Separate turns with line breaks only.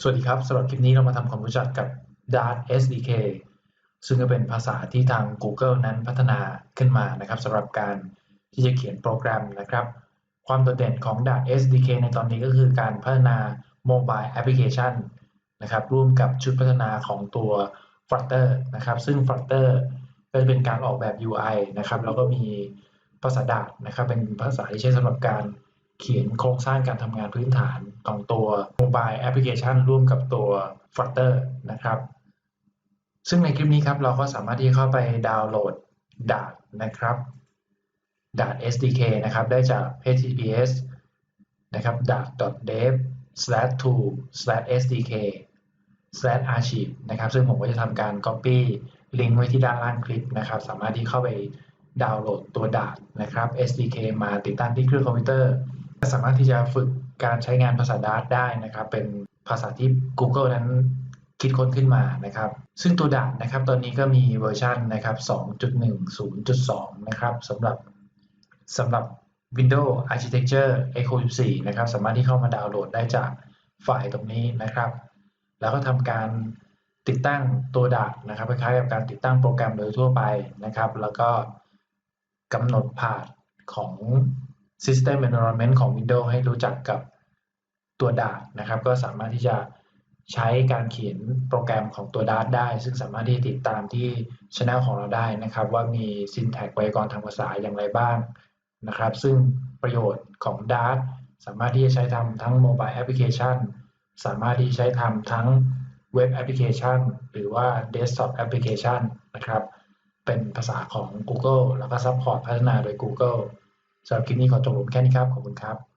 สวัสดีครับสำหรับคลิปนี้เรามาทำความรู้จักกับ Dart SDK ซึ่งก็เป็นภาษาที่ทาง Google นั้นพัฒนาขึ้นมานะครับสำหรับการที่จะเขียนโปรแกรมนะครับ ความโดดเด่นของ Dart SDK ในตอนนี้ก็คือการพัฒนา Mobile Application นะครับร่วมกับชุดพัฒนาของตัว Flutter นะครับ ซึ่ง Flutter ก็จะเป็นการออกแบบ UI นะครับแล้วก็มีภาษา Dart นะครับเป็นภาษาที่ใช้สำหรับการ เขียนโครงสร้างการทำงานพื้นฐานของตัว Mobile Application ร่วมกับตัว Flutter นะครับ ซึ่งในคลิปนี้ครับเราก็สามารถที่เข้าไปดาวน์โหลด Dart นะครับ Dart SDK นะครับ ได้จาก https นะครับ dart.dev to sdk archive นะครับ ซึ่งผมก็จะทำการ copy ลิงก์ไว้ที่ด้านล่างคลิปนะครับ สามารถที่เข้าไปดาวน์โหลดตัว Dart นะครับ SDK มาติดตั้งที่เครื่องคอมพิวเตอร์ สามารถที่จะฝึกการใช้งานภาษา Dart ได้นะครับ เป็นภาษาที่ Google นั้นคิดค้นขึ้นมานะครับ ซึ่งตัว Dart นะครับ ตอนนี้ก็มีเวอร์ชันนะครับ 2.10.2 นะครับสำหรับสำหรับ Windows Architecture X64 นะครับ สามารถที่เข้ามาดาวน์โหลดได้จากไฟล์ตรงนี้นะครับ แล้วก็ทำการติดตั้งตัวดาบนะครับคล้ายๆกับการติดตั้งโปรแกรมโดยทั่วไปนะครับ แล้วก็กำหนดผ่านของ System Environment ของ Windows ให้รู้จักกับตัวดาบนะครับ ก็สามารถที่จะใช้การเขียนโปรแกรมของตัว Dart ได้ ซึ่งสามารถที่ติดตามที่ช anel ของเราได้นะครับ ว่ามี syntax ไวยากรณ์ทางภาษาอย่างไรบ้างนะครับ ซึ่งประโยชน์ของ Dart สามารถที่จะใช้ทำทั้ง Mobile Application สามารถที่ใช้ทำทั้งเว็บแอปพลิเคชันหรือว่า Desktop Application นะครับ เป็นภาษาของ Google แล้วก็ซัพพอร์ตพัฒนาโดย Google สำหรับคลิปนี้ขอจบลงแค่นี้ครับ ขอบคุณครับ